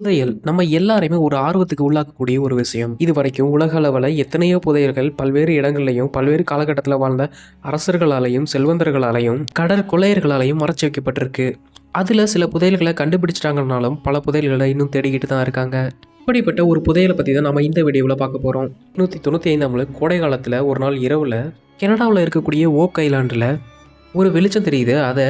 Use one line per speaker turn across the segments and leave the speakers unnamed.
புதையல். நம்ம எல்லாரையுமே ஒரு ஆர்வத்துக்கு உள்ளாக்கக்கூடிய ஒரு விஷயம். இது வரைக்கும் உலக அளவில் எத்தனையோ புதையல்கள் பல்வேறு இடங்கள்லையும் பல்வேறு காலகட்டத்தில் வாழ்ந்த அரசர்களாலையும் செல்வந்தர்களாலையும் கடல் கொள்ளையர்களாலையும் மறைச்சு வைக்கப்பட்டிருக்கு. அதில் சில புதையல்களை கண்டுபிடிச்சிட்டாங்கனாலும் பல புதையல்களை இன்னும் தேடிக்கிட்டு தான் இருக்காங்க. இப்படிப்பட்ட ஒரு புதையலை பற்றி தான் நம்ம இந்த வீடியோவில் பார்க்க போகிறோம் நூற்றி தொண்ணூற்றி ஐந்தாம் கோடை காலத்தில் ஒரு நாள் இரவில் கனடாவில் இருக்கக்கூடிய ஓக் ஐலாண்டில் ஒரு வெளிச்சம் தெரியுது. அதை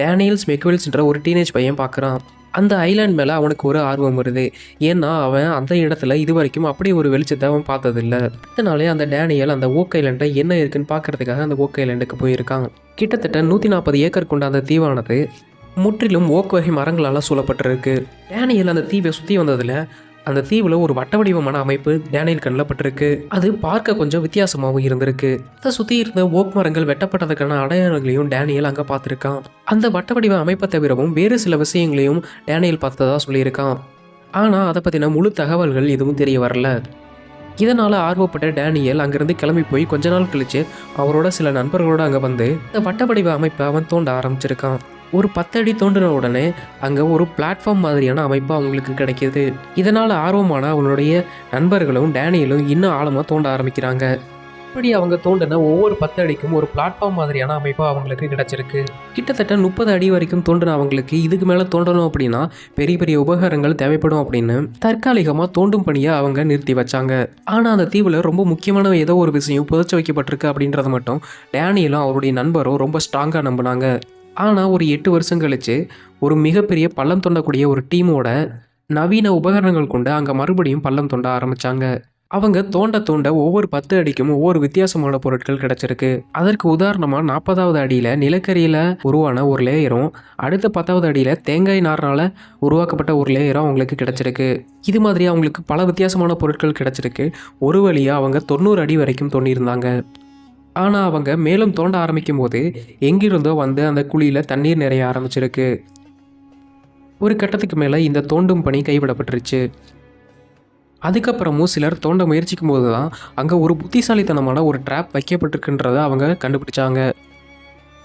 டேனியல்ஸ் மெக்வெல்ஸ்ன்ற ஒரு டீனேஜ் பையன் பார்க்குறான் அந்த ஐலாண்ட் மேலே அவனுக்கு ஒரு ஆர்வம் வருது. ஏன்னா அவன் அந்த இடத்துல இது வரைக்கும் அப்படி ஒரு வெளிச்சத்தை அவன் பார்த்ததில்ல. இதனாலே அந்த டேனியல் அந்த ஓக் ஐலாண்டை என்ன இருக்குன்னு பார்க்கறதுக்காக அந்த ஓக் ஐலாண்டுக்கு போயிருக்கான் கிட்டத்தட்ட நூற்றி நாற்பது ஏக்கர் கொண்ட அந்த தீவானது முற்றிலும் ஓக் வகை மரங்களால் சூழப்பட்டிருக்கு. டேனியல் அந்த தீவை சுற்றி வந்ததில் அந்த தீவில் ஒரு வட்ட வடிவமான அமைப்பு டேனியல் கண்ணில் பட்டிருக்கு அது பார்க்க கொஞ்சம் வித்தியாசமாகவும் இருந்திருக்கு. அதை சுற்றி இருந்த ஓக் மரங்கள் வெட்டப்பட்டதுக்கான அடையாளங்களையும் டேனியல் அங்கே பார்த்துருக்கான். அந்த வட்ட வடிவ அமைப்பை தவிரவும் வேறு சில விஷயங்களையும் டேனியல் பார்த்ததா சொல்லியிருக்கான். ஆனால் அதை பற்றின முழு தகவல்கள் எதுவும் தெரிய வரல. இதனால் ஆர்வப்பட்ட டேனியல் அங்கேருந்து கிளம்பி போய் கொஞ்ச நாள் கழிச்சு அவரோட சில நண்பர்களோட அங்கே வந்து இந்த வட்ட வடிவ அமைப்பை அவன் தோண்ட ஆரம்பிச்சிருக்கான். ஒரு பத்தடி தோண்டின உடனே அங்கே ஒரு பிளாட்ஃபார்ம் மாதிரியான அமைப்பு அவங்களுக்கு கிடைக்கிது. இதனால் ஆர்வமான அவனுடைய நண்பர்களும் டேனியலும் இன்னும் ஆழமாக தோண்ட ஆரம்பிக்கிறாங்க. இப்படி அவங்க தோண்டின ஒவ்வொரு பத்து அடிக்கும் ஒரு பிளாட்ஃபார்ம் மாதிரியான அமைப்பு அவங்களுக்கு கிடைச்சிருக்கு. கிட்டத்தட்ட முப்பது அடி வரைக்கும் தோண்டின அவங்களுக்கு இதுக்கு மேலே தோண்டணும் அப்படின்னா பெரிய பெரிய உபகரணங்கள் தேவைப்படும் அப்படின்னு தற்காலிகமாக தோண்டும் பணியை அவங்க நிறுத்தி வச்சாங்க. ஆனால் அந்த தீவில் ரொம்ப முக்கியமான ஏதோ ஒரு விஷயம் புதைச்சி வைக்கப்பட்டிருக்கு அப்படின்றத மட்டும் டேனியலும் அவருடைய நண்பரும் ரொம்ப ஸ்ட்ராங்காக நம்பினாங்க. ஆனால் ஒரு எட்டு வருஷம் கழித்து ஒரு மிகப்பெரிய பள்ளம் தொண்டக்கூடிய ஒரு டீமோட நவீன உபகரணங்கள் கொண்டு அங்கே மறுபடியும் பள்ளம் தோண்ட ஆரம்பித்தாங்க அவங்க தோண்ட தோண்ட ஒவ்வொரு பத்து அடிக்கும் ஒவ்வொரு வித்தியாசமான பொருட்கள் கிடைச்சிருக்கு. அதற்கு உதாரணமாக நாற்பதாவது அடியில் நிலக்கரியில் உருவான ஒரு லேயரும் அடுத்த பத்தாவது அடியில் தேங்காய் நார்னால் உருவாக்கப்பட்ட ஒரு லேயரும் அவங்களுக்கு கிடைச்சிருக்கு. இது மாதிரி அவங்களுக்கு பல வித்தியாசமான பொருட்கள் கிடைச்சிருக்கு. ஒரு வழியாக அவங்க தொண்ணூறு அடி வரைக்கும் தோண்டியிருந்தாங்க ஆனால் அவங்க மேலும் தோண்ட ஆரம்பிக்கும் போது எங்கிருந்தோ வந்து அந்த குழியில் தண்ணீர் நிறைய ஆரம்பிச்சிருக்கு. ஒரு கட்டத்துக்கு மேலே இந்த தோண்டும் பணி கைவிடப்பட்டுருச்சு. அதுக்கப்புறமும் சிலர் தோண்ட முயற்சிக்கும் போது தான் அங்கே ஒரு புத்திசாலித்தனமான ஒரு ட்ராப் வைக்கப்பட்டிருக்குன்றதை அவங்க கண்டுபிடிச்சாங்க.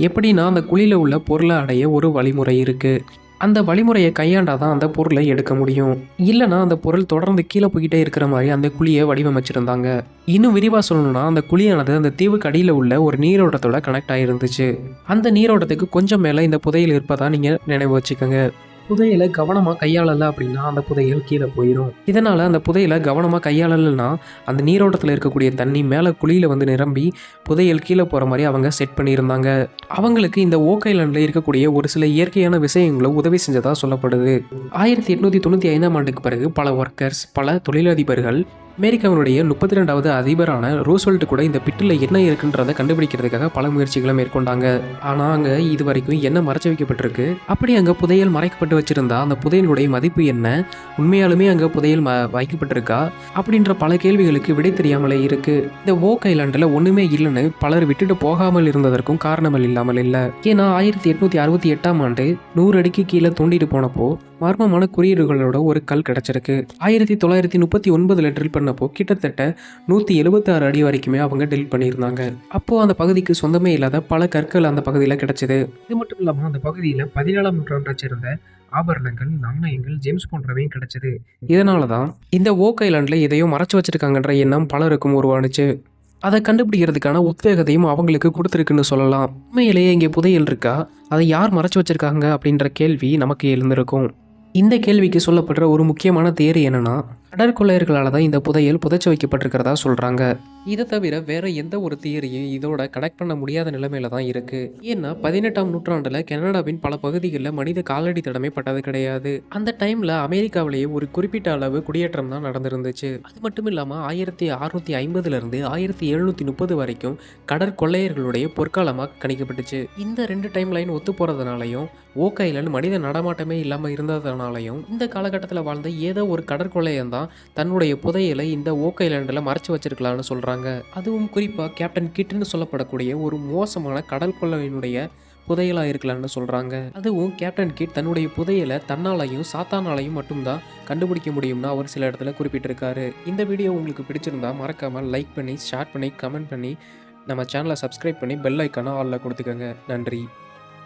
எப்படின்னா அந்த குழியில் உள்ள பொருளை அடைய ஒரு வழிமுறை இருக்குது அந்த வழிமுறையை கையாண்டாதான் அந்த பொருளை எடுக்க முடியும். இல்லைனா அந்த பொருள் தொடர்ந்து கீழே போய்கிட்டே இருக்கிற மாதிரி அந்த குழியை வடிவமைச்சிருந்தாங்க. இன்னும் விரிவாக சொல்லணும்னா அந்த குழியானது அந்த தீவுக்கு அடியில் உள்ள ஒரு நீரோட்டத்தோட கனெக்ட் ஆகிருந்துச்சு அந்த நீரோட்டத்துக்கு கொஞ்சம் மேலே இந்த புதையில் இருப்பதா நீங்கள் நினைவு வச்சுக்கோங்க. புதையலை கவனமாக கையாளலை அப்படின்னா அந்த புதையல் கீழே போயிடும் இதனால் அந்த புதையலை கவனமாக கையாளலைன்னா அந்த நீரோட்டத்தில் இருக்கக்கூடிய தண்ணி மேலே குழியில் வந்து நிரம்பி புதையல் கீழே போகிற மாதிரி அவங்க செட் பண்ணியிருந்தாங்க. அவங்களுக்கு இந்த ஓக் ஐலாண்டில் இருக்கக்கூடிய ஒரு சில இயற்கையான விஷயங்களும் உதவி செஞ்சதாக சொல்லப்படுது. ஆயிரத்தி எட்நூற்றி தொண்ணூற்றி ஐந்தாம் ஆண்டுக்கு பிறகு பல ஒர்க்கர்ஸ் பல தொழிலதிபர்கள் அமெரிக்காவினுடைய முப்பத்தி ரெண்டாவது அதிபரான ரூஸ்வெல்ட் கூட இந்த பிட்டில் என்ன இருக்குன்றதை கண்டுபிடிக்கிறதுக்காக பல முயற்சிகளை மேற்கொண்டாங்க. ஆனால் அங்கே இது வரைக்கும் என்ன மறைச்சு வைக்கப்பட்டிருக்கு? அப்படி அங்கே புதையல் மறைக்கப்பட்டு வச்சிருந்தா அந்த புதையலுடைய மதிப்பு என்ன? உண்மையாலுமே அங்கே புதையல் ம வைக்கப்பட்டிருக்கா? அப்படின்ற பல கேள்விகளுக்கு விடை தெரியாமலே இருக்கு. இந்த ஓக் ஐலாண்டில் ஒன்றுமே இல்லைன்னு பலர் விட்டுட்டு போகாமல் இருந்ததற்கும் காரணங்கள் இல்லாமல் இல்லை. ஏன்னா ஆயிரத்தி எட்நூத்தி அறுபத்தி எட்டாம் ஆண்டு நூறு அடிக்கு கீழே தூண்டிட்டு போனப்போ மர்மமான குறியீடுகளோட ஒரு கல் கிடச்சிருக்கு. ஆயிரத்தி தொள்ளாயிரத்தி முப்பத்தி ஒன்பதில் ட்ரில் பண்ணப்போ கிட்டத்தட்ட நூற்றி எழுபத்தாறு அடி வரைக்குமே அவங்க ட்ரில் பண்ணியிருந்தாங்க. அப்போ அந்த பகுதிக்கு சொந்தமே இல்லாத பல கற்கள் அந்த பகுதியில் கிடச்சிது. இது மட்டும் இல்லாமல் அந்த பகுதியில் பதினேழாம் நூற்றாண்டை சேர்ந்த ஆபரணங்கள் நாணயங்கள் ஜேம்ஸ் போன்றவையும் கிடைச்சது. இதனால தான் இந்த ஓக் ஐலாண்டில் எதையோ மறைச்சு வச்சிருக்காங்கன்ற எண்ணம் பலருக்கும் உருவானுச்சு. அதை கண்டுபிடிக்கிறதுக்கான உத்வேகத்தையும் அவங்களுக்கு கொடுத்துருக்குன்னு சொல்லலாம். உண்மையிலேயே இங்கே புதையல் இருக்கா? அதை யார் மறைச்சு வச்சிருக்காங்க அப்படின்ற கேள்வி நமக்கு எழுந்திருக்கும். இந்த கேள்விக்கு சொல்லப்படுற ஒரு முக்கியமான தேரி என்னென்னா கடற்கொள்ளையர்களால் தான் இந்த புதையல் புதைச்சி வைக்கப்பட்டிருக்கிறதா சொல்கிறாங்க இதை தவிர வேற எந்த ஒரு தியரியும் இதோட கனெக்ட் பண்ண முடியாத நிலைமையில தான் இருக்கு. ஏன்னா பதினெட்டாம் நூற்றாண்டுல கனடாவின் பல பகுதிகளில் மனித காலடி தடமே பட்டது கிடையாது. அந்த டைம்ல அமெரிக்காவிலேயே ஒரு குறிப்பிட்ட அளவு குடியேற்றம் தான் நடந்திருந்துச்சு. அது மட்டும் இல்லாம ஆயிரத்தி அறுநூத்தி ஐம்பதுல இருந்து ஆயிரத்தி எழுநூத்தி முப்பது வரைக்கும் கடற்கொள்ளையர்களுடைய பொற்காலமாக கணிக்கப்பட்டுச்சு. இந்த ரெண்டு டைம் லைன் ஒத்து போறதுனாலையும் ஓக் ஐலண்ட் மனித நடமாட்டமே இல்லாம இருந்ததுனாலையும் இந்த காலகட்டத்தில் வாழ்ந்த ஏதோ ஒரு கடற்கொள்ளையன் தான் தன்னுடைய புதையலை இந்த ஓக் லேண்டில் மறைச்சு வச்சிருக்கலாம்னு சொல்கிறாங்க அதுவும் குறிப்பாக கேப்டன் கிட்னு சொல்லப்படக்கூடிய ஒரு மோசமான கடல் கொள்ளையினுடைய புதையலாக இருக்கலாம்னு சொல்கிறாங்க அதுவும் கேப்டன் கிட் தன்னுடைய புதையலை தன்னாலையும் சாத்தானாலையும் மட்டும்தான் கண்டுபிடிக்க முடியும்னு அவர் சில இடத்துல குறிப்பிட்டிருக்காரு. இந்த வீடியோ உங்களுக்கு பிடிச்சிருந்தா மறக்காமல் லைக் பண்ணி ஷேர் பண்ணி கமெண்ட் பண்ணி நம்ம சேனலை சப்ஸ்கிரைப் பண்ணி பெல் ஐக்கானை ஆலில் கொடுத்துக்கோங்க. நன்றி.